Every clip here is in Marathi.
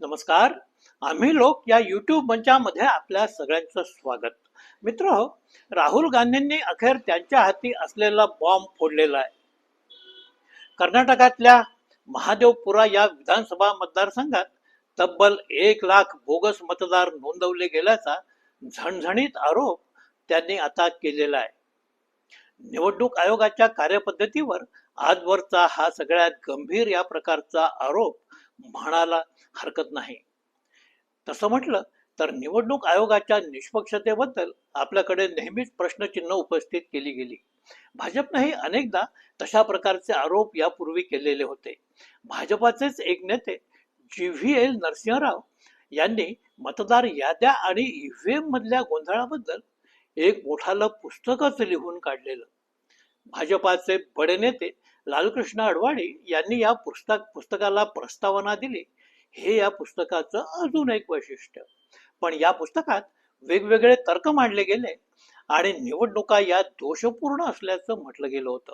नमस्कार. आम्ही लोक या युट्यूब मंचामध्ये आपल्या सगळ्यांचं स्वागत. मित्र राहुल गांधींनी अखेर त्यांच्या हाती असलेला बॉम्ब फोडलेला आहे. कर्नाटकातल्या महादेवपुरा या विधानसभा मतदारसंघात तब्बल एक लाख बोगस मतदार नोंदवले गेल्याचा झणझणीत आरोप त्यांनी आता केलेला आहे. निवडणूक आयोगाच्या कार्यपद्धतीवर आजवरचा हा सगळ्यात गंभीर या प्रकारचा आरोप म्हणायला हरकत नाही. तसं म्हटलं तर निवडणूक आयोगाच्या निष्पक्षतेबद्दल आपल्याकडे नेहमीच प्रश्नचिन्ह उपस्थित केली गेली. भाजपनेही अनेकदा तशा प्रकारचे आरोप यापूर्वी केलेले होते. भाजपाचेच एक नेते जी व्ही एल नरसिंहराव यांनी मतदार याद्या आणि ईव्हीएम मधल्या गोंधळाबद्दल एक मोठालं पुस्तकच लिहून काढलेलं. भाजपाचे बडे नेते लालकृष्ण अडवाणी यांनी या पुस्तक पुस्तकाला प्रस्तावना दिली. हे या पुस्तकाचं अजून एक वैशिष्ट्य. पण या पुस्तकात वेगवेगळे तर्क मांडले गेले आणि निवडणुका या दोषपूर्ण असल्याचं म्हटलं गेलं होतं.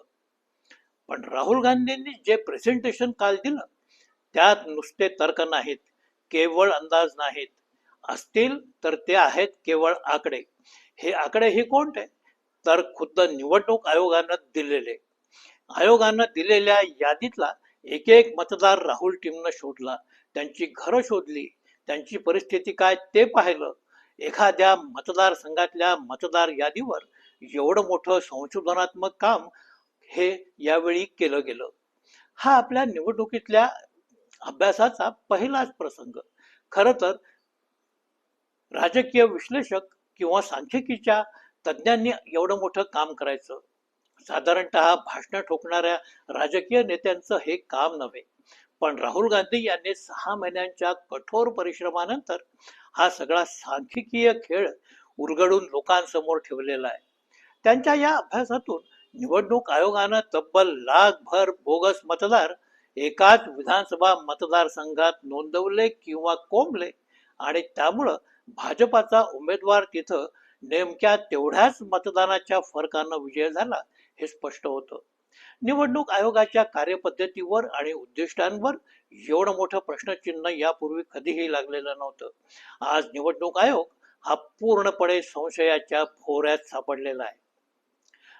पण राहुल गांधींनी जे प्रेझेंटेशन काल दिलं त्यात नुसते तर्क नाहीत केवळ अंदाज नाहीत. असतील तर ते आहेत केवळ आकडे. हे आकडे हे कोणते? तर खुद्द निवडणूक आयोगानं दिलेले. आयोगानं दिलेल्या यादीतला एक एक मतदार राहुल टीमनं शोधला. त्यांची घरं शोधली. त्यांची परिस्थिती काय ते पाहिलं. एखाद्या मतदारसंघातल्या मतदार यादीवर एवढं मोठं संशोधनात्मक काम हे यावेळी केलं गेलं. हा आपल्या निवडणुकीतल्या अभ्यासाचा पहिलाच प्रसंग. खर तर राजकीय विश्लेषक किंवा सांख्यिकीच्या तज्ज्ञांनी एवढं मोठं काम करायचं. साधारणतः भाषणं ठोकणाऱ्या राजकीय नेत्यांचं हे काम नव्हे. पण राहुल गांधी यांनी सहा महिन्यांच्या कठोर परिश्रमानंतर हा सगळा सांख्यिकीय खेळ उलगडून लोकांसमोर ठेवलेला आहे. त्यांच्या या अभ्यासातून निवडणूक आयोगानं तब्बल लाखभर बोगस मतदार एकाच विधानसभा मतदारसंघात नोंदवले किंवा कोंबले आणि त्यामुळं भाजपाचा उमेदवार तिथं नेमक्या तेवढ्याच मतदानाच्या फरकानं विजय झाला हे स्पष्ट होतं. निवडणूक आयोगाच्या कार्यपद्धतीवर आणि उद्दिष्टांवर एवढं मोठं प्रश्नचिन्ह यापूर्वी कधीही लागलेलं नव्हतं. आज निवडणूक आयोग हा पूर्णपणे संशयाच्या फोऱ्यात सापडलेला आहे.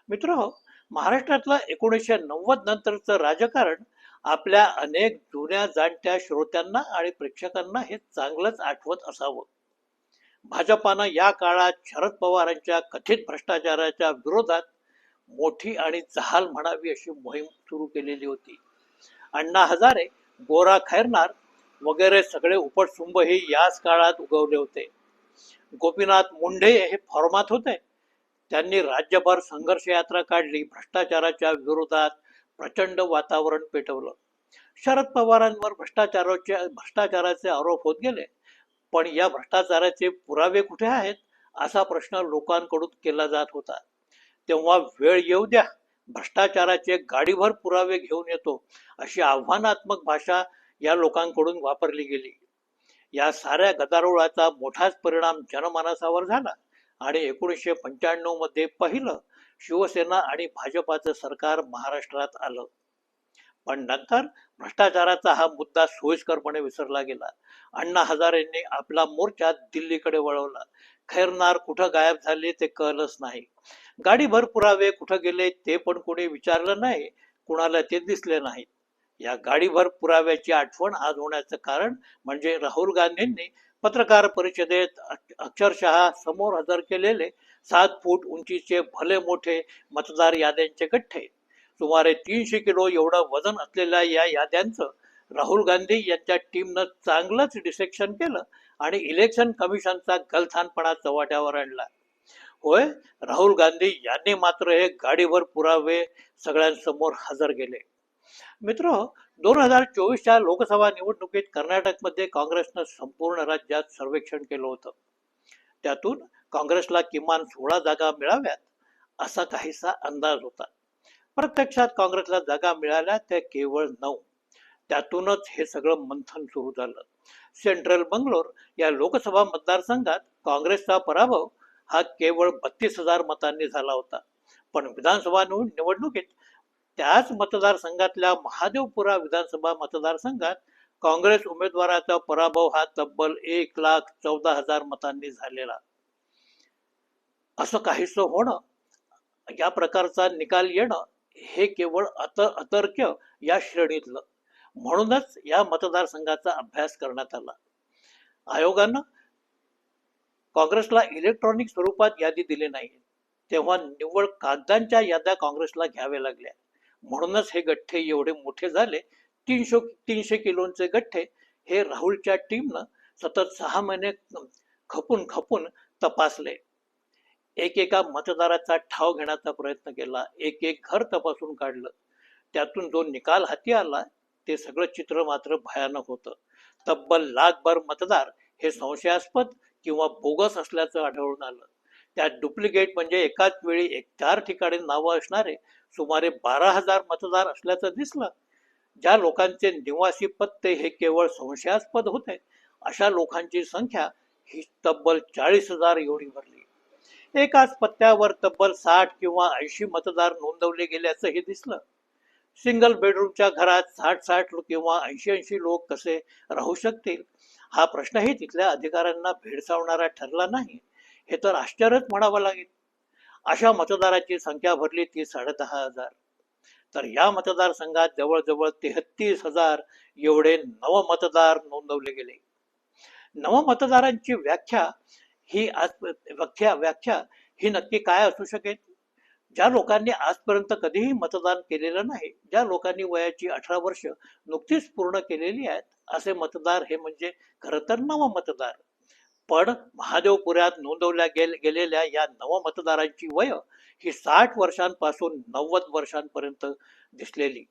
मित्र महाराष्ट्रातलं एकोणीसशे नव्वद नंतरचं राजकारण आपल्या अनेक जुन्या जाणत्या श्रोत्यांना आणि प्रेक्षकांना हे चांगलंच आठवत असावं. भाजपानं या काळात शरद पवारांच्या कथित भ्रष्टाचाराच्या विरोधात मोठी आणि जहाल म्हणावी अशी मोहीम सुरू केलेली होती. अण्णा हजारे गोरा खैरनार वगैरे सगळे उपटसुंबही याच काळात उगवले होते. गोपीनाथ मुंडे हे फॉर्मात होते. त्यांनी राज्यभर संघर्ष यात्रा काढली भ्रष्टाचाराच्या विरोधात प्रचंड वातावरण पेटवलं. शरद पवारांवर भ्रष्टाचाराचे भ्रष्टाचाराचे आरोप होत गेले. पण या भ्रष्टाचाराचे पुरावे कुठे आहेत? असा प्रश्न लोकांकडून केला जात होता. तेव्हा वेळ येऊ द्या. भ्रष्टाचाराचे गाडीभर पुरावे घेऊन येतो. अशी आव्हानात्मक भाषा या लोकांकडून वापरली गेली. या साऱ्या गदारोळाचा मोठाच परिणाम जनमानसावर झाला. आणि एकोणीसशे पंच्याण्णवमध्ये पहिलं शिवसेना आणि भाजपाचं सरकार महाराष्ट्रात आलं. पण नंतर भ्रष्टाचाराचा हा मुद्दा सोयीस्करपणे विसरला गेला. अण्णा हजारेंनी आपला मोर्चा दिल्लीकडे वळवला. खैरनार कुठं गायब झाले ते कळलंच नाही. गाडीभर पुरावे कुठं गेले ते पण कोणी विचारलं नाही कुणाला ते दिसले नाहीत या गाडीभर पुराव्याची आठवण आज होण्याचं कारण म्हणजे राहुल गांधींनी पत्रकार परिषदेत अक्षरशः समोर हजर केलेले सात फूट उंचीचे भले मोठे मतदार याद्यांचे गठ्ठे. सुमारे तीनशे किलो एवढं वजन असलेल्या या याद्यांचं राहुल गांधी यांच्या टीमनं चांगलंच डिसेक्शन केलं आणि इलेक्शन कमिशनचा गलथानपणा चव्हाट्यावर आणला. होय? राहुल गांधी यांनी मात्र हे गाडीवर पुरावे सगळ्यांसमोर हजर केले मित्र दोन हजार चोवीसच्या लोकसभा निवडणुकीत कर्नाटकमध्ये काँग्रेसनं संपूर्ण राज्यात सर्वेक्षण केलं होतं. त्यातून काँग्रेसला किमान सोळा जागा मिळाव्यात असा काहीसा अंदाज होता. प्रत्यक्षात काँग्रेसला जागा मिळाल्या त्या केवळ नऊ. त्यातूनच हे सगळं मंथन सुरू झालं. सेंट्रल बंगलोर या लोकसभा मतदारसंघात काँग्रेसचा पराभव हा केवळ बत्तीस हजार मतांनी झाला होता. पण विधानसभा निवडणुकीत त्याच मतदारसंघातल्या महादेवपुरा विधानसभा मतदारसंघात काँग्रेस उमेदवाराचा पराभव हा तब्बल एक लाख चौदा हजार मतांनी झालेला. असं काहीसं होणं या प्रकारचा निकाल येणं हे केवळ अत अतर्क्य या श्रेणीतलं. म्हणूनच या मतदारसंघाचा अभ्यास करण्यात आला. आयोगानं काँग्रेसला इलेक्ट्रॉनिक स्वरूपात यादी दिली नाही. तेव्हा निव्वळ कागदांच्या याद्या काँग्रेसला घ्याव्या लागल्या. म्हणूनच हे गठ्ठे एवढे मोठे झाले. तीनशे तीनशे किलोचे गठ्ठे हे राहुलच्या टीमनं सतत सहा महिने खपून खपून तपासले. एक एका मतदाराचा ठाव घेण्याचा प्रयत्न केला. एक एक घर तपासून काढलं. त्यातून जो निकाल हाती आला ते सगळं चित्र मात्र भयानक होतं. तब्बल लाखभर मतदार हे संशयास्पद किंवा बोगस असल्याचं आढळून आलं. त्यात डुप्लिकेट म्हणजे एकाच वेळी एक चार ठिकाणी नावं असणारे सुमारे बारा हजार मतदार असल्याचं दिसलं. ज्या लोकांचे निवासी पत्ते हे केवळ संशयास्पद होते अशा लोकांची संख्या ही तब्बल चाळीस हजार एवढी भरली. एकाच पत्त्यावर तब्बल साठ किंवा ऐंशी मतदार नोंदवले गेल्याचंही दिसलं. सिंगल बेडरूमच्या घरात साठ साठ किंवा ऐंशी ऐंशी लोक कसे राहू शकतील? हा प्रश्नही तिथल्या अधिकाऱ्यांना भेडसावणारा ठरला नाही हे तर आश्चर्यच म्हणावं लागेल. अशा मतदारांची संख्या भरली ती साडेदहा हजार. तर या मतदारसंघात जवळजवळ तेहतीस हजार एवढे नवमतदार नोंदवले गेले. नवमतदारांची व्याख्या ही आज व्याख्या व्याख्या ही नक्की काय असू शकेल? ज्या लोकांनी आजपर्यंत कधीही मतदान केलेलं नाही ज्या लोकांनी वयाची अठरा वर्ष नुकतीच पूर्ण केलेली आहेत असे मतदार हे म्हणजे खरं तर नव मतदार पण महादेवपुऱ्यात नोंदवल्या गेल गेलेल्या या नवमतदारांची वय ही साठ वर्षांपासून नव्वद वर्षांपर्यंत दिसलेली.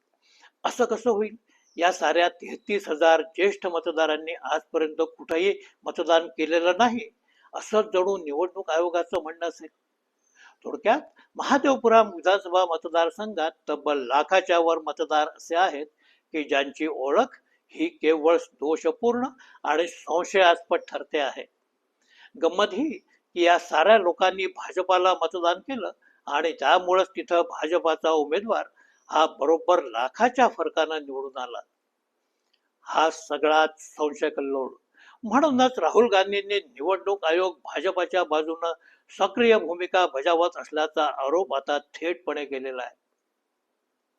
असं कसं होईल? या साऱ्या तेहतीस हजार ज्येष्ठ मतदारांनी आजपर्यंत कुठेही मतदान केलेलं नाही. असं जणू निवडणूक आयोगाचं म्हणणं असेल. थोडक्यात महादेवपुरा विधानसभा मतदारसंघात तब्बल लाखाच्या वर मतदार असे आहेत की ज्यांची ओळख ही केवळ दोषपूर्ण आणि संशयास्पद ठरते आहे. गंमत ही की या साऱ्या लोकांनी भाजपाला मतदान केलं आणि त्यामुळेच तिथं भाजपाचा उमेदवार हा बरोबर लाखाच्या फरकानं निवडून आला. हा सगळाच संशय कल्लोळ. म्हणूनच राहुल गांधींनी निवडणूक आयोग भाजपाच्या बाजूनं सक्रिय भूमिका बजावत असल्याचा आरोप आता थेटपणे केलेला आहे.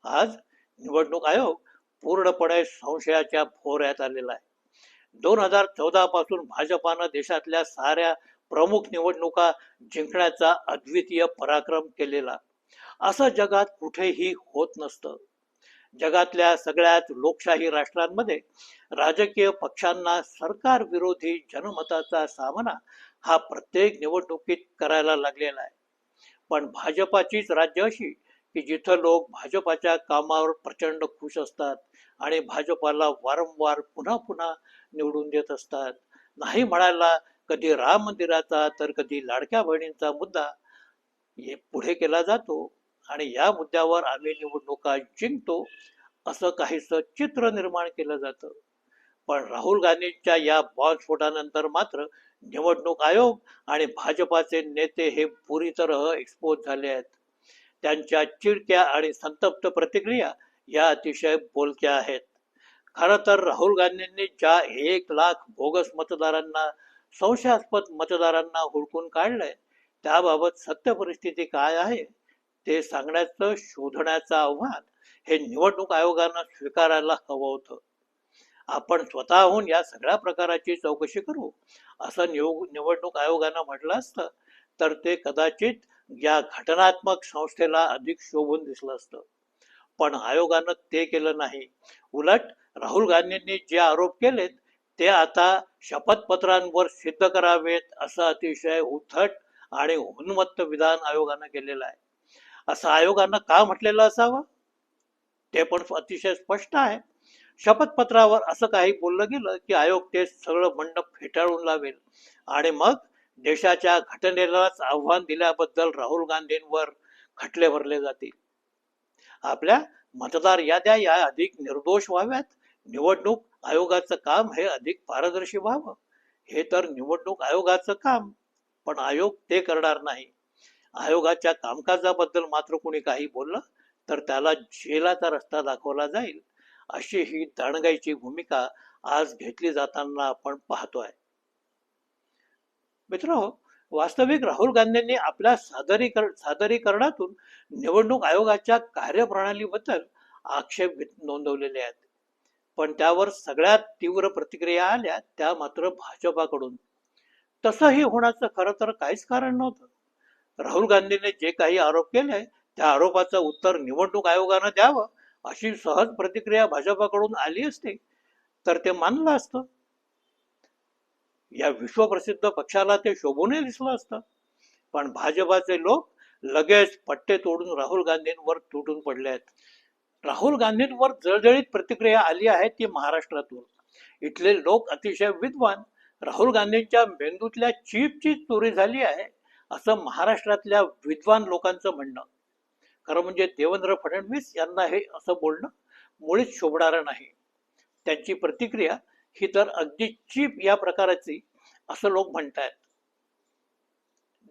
आज निवडणूक आयोग पूर्णपणे संशयाच्या फोऱ्यात आलेला आहे. दोन हजार चौदा पासून भाजपानं देशातल्या साऱ्या प्रमुख निवडणुका जिंकण्याचा अद्वितीय पराक्रम केलेला. असं जगात कुठेही होत नसतं. जगातल्या सगळ्याच लोकशाही राष्ट्रांमध्ये राजकीय पक्षांना सरकार विरोधी जनमताचा सामना हा प्रत्येक निवडणुकीत करायला लागलेला आहे. पण भाजपाचीच राज्य अशी की जिथं लोक भाजपाच्या कामावर प्रचंड खुश असतात आणि भाजपाला वारंवार पुन्हा पुन्हा निवडून देत असतात. नाही म्हणायला कधी राम मंदिराचा तर कधी लाडक्या बहिणींचा मुद्दा हे पुढे केला जातो. आणि या मुद्द्यावर आम्ही निवडणुका जिंकतो असं काहीसं चित्र निर्माण केलं जातं. पण राहुल गांधींच्या या बॉम्बस्फोटानंतर मात्र निवडणूक आयोग आणि भाजपाचे नेते हे पुरी तरह एक्सपोज झाले आहेत. त्यांच्या चिडक्या आणि संतप्त प्रतिक्रिया या अतिशय बोलक्या आहेत. खरं तर राहुल गांधींनी ज्या एक लाख बोगस मतदारांना संशयास्पद मतदारांना हुडकून काढलंय त्याबाबत सत्य परिस्थिती काय आहे? ते सांगण्याचं शोधण्याचं आव्हान हे निवडणूक आयोगानं स्वीकारायला हवं होतं. आपण स्वतःहून या सगळ्या प्रकाराची चौकशी करू असं निव निवडणूक आयोगानं म्हटलं असतं तर ते कदाचित या घटनात्मक संस्थेला अधिक शोभून दिसलं असतं. पण आयोगानं ते केलं नाही. उलट राहुल गांधींनी जे आरोप केलेत ते आता शपथपत्रांवर सिद्ध करावेत असं अतिशय उथट आणि उन्मत्त विधान आयोगानं केलेलं आहे. असं आयोगानं का म्हटलेलं असावं? ते पण अतिशय स्पष्ट आहे. शपथपत्रावर असं काही बोललं गेलं की आयोग ते सगळं म्हणणं फेटाळून लावेल. आणि मग देशाच्या घटनेलाच आव्हान दिल्याबद्दल राहुल गांधींवर खटले भरले जातील. आपल्या मतदार याद्या या अधिक निर्दोष व्हाव्यात? निवडणूक आयोगाचं काम हे अधिक पारदर्शी व्हावं? हे तर निवडणूक आयोगाचं काम पण आयोग ते करणार नाही. आयोगाच्या कामकाजाबद्दल मात्र कोणी काही बोललं तर त्याला जेलाचा रस्ता दाखवला जाईल अशी ही दांडगाईची भूमिका आज घेतली जाताना आपण पाहतोय. मित्र वास्तविक राहुल गांधींनी आपल्या सादरीकर सादरीकरणातून निवडणूक आयोगाच्या कार्यप्रणालीबद्दल आक्षेप घेत- नोंदवलेले आहेत. पण त्यावर सगळ्यात तीव्र प्रतिक्रिया आल्या त्या मात्र भाजपाकडून. तसंही होण्याचं खरं तर काहीच कारण नव्हतं. राहुल गांधीने जे काही आरोप केले त्या आरोपाचं उत्तर निवडणूक आयोगानं द्यावं अशी सहज प्रतिक्रिया भाजपाकडून आली असती तर ते मानलं असतं. या विश्वप्रसिद्ध पक्षाला ते शोभूनही दिसलं असतं. पण भाजपाचे लोक लगेच पट्टे तोडून राहुल गांधींवर तुटून पडले आहेत. राहुल गांधींवर जळजळीत प्रतिक्रिया आली आहे ती महाराष्ट्रातून. इथले लोक अतिशय विद्वान राहुल गांधींच्या मेंदूतल्या चीपची चोरी झाली आहे. असं महाराष्ट्रातल्या विद्वान लोकांचं म्हणणं. खरं म्हणजे देवेंद्र फडणवीस यांना हे असं बोलणं मुळीच शोभणारं नाही. त्यांची प्रतिक्रिया ही तर अगदी चीप या प्रकाराची असं लोक म्हणतायत.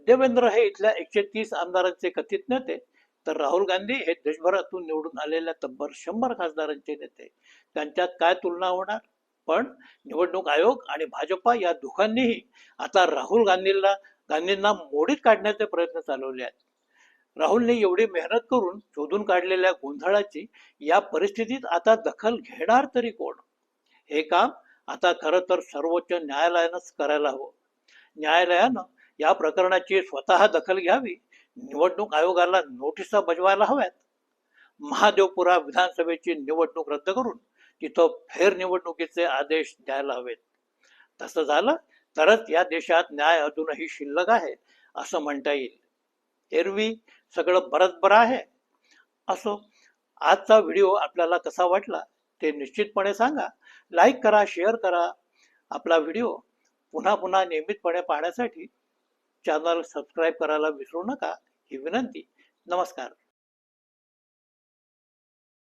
देवेंद्र हे इथल्या एकशे तीस आमदारांचे कथित नेते तर राहुल गांधी हे देशभरातून निवडून आलेल्या तब्बल शंभर खासदारांचे नेते. त्यांच्यात काय तुलना होणार? पण निवडणूक आयोग आणि भाजपा या दोघांनीही आता राहुल गांधींना गांधींना मोडीत काढण्याचे प्रयत्न चालवले आहेत. राहुलने एवढी मेहनत करून शोधून काढलेल्या गोंधळाची या परिस्थितीत आता दखल घेणार तरी कोण? हे काम आता खरं तर सर्वोच्च न्यायालयानंच करायला हवं. न्यायालयानं या प्रकरणाची स्वतः दखल घ्यावी निवडणूक आयोगाला नोटिसा बजवायला हव्यात. महादेवपुरा विधानसभेची निवडणूक रद्द करून तिथं फेरनिवडणुकीचे आदेश द्यायला हवेत. तसं झालं तरच या देशात न्याय अजूनही शिल्लक आहे असं म्हणता येईल. एरवी सगळं बरंच बरं आहे. असो आजचा व्हिडिओ आपल्याला कसा वाटला ते निश्चितपणे सांगा. लाईक करा शेअर करा. आपला व्हिडिओ पुन्हा पुन्हा नियमितपणे पाहण्यासाठी चॅनल सबस्क्राईब करायला विसरू नका. ही विनंती. नमस्कार.